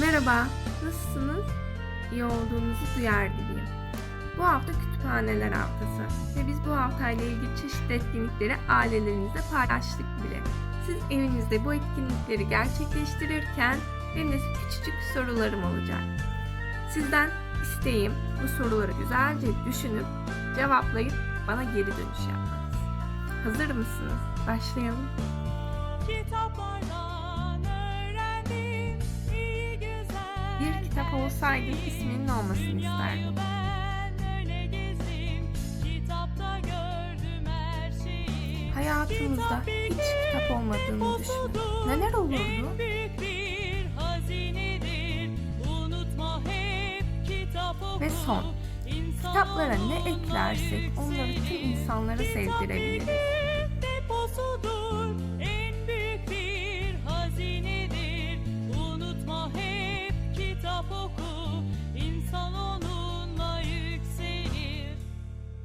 Merhaba, nasılsınız? İyi olduğunuzu duyar gibiyim. Bu hafta kütüphaneler haftası ve biz bu haftayla ilgili çeşitli etkinlikleri ailelerinizle paylaştık bile. Siz evinizde bu etkinlikleri gerçekleştirirken benim de küçücük sorularım olacak. Sizden isteğim bu soruları güzelce düşünüp cevaplayıp bana geri dönüş yapmanız. Hazır mısınız? Başlayalım. Kitaplardan Bir kitap olsaydı isminin olmasını isterdim. Hayatımızda hiç kitap olmadığını düşünün. Neler olurdu? Ve son, Kitaplara ne eklersek onları tüm insanlara sevdirebiliriz.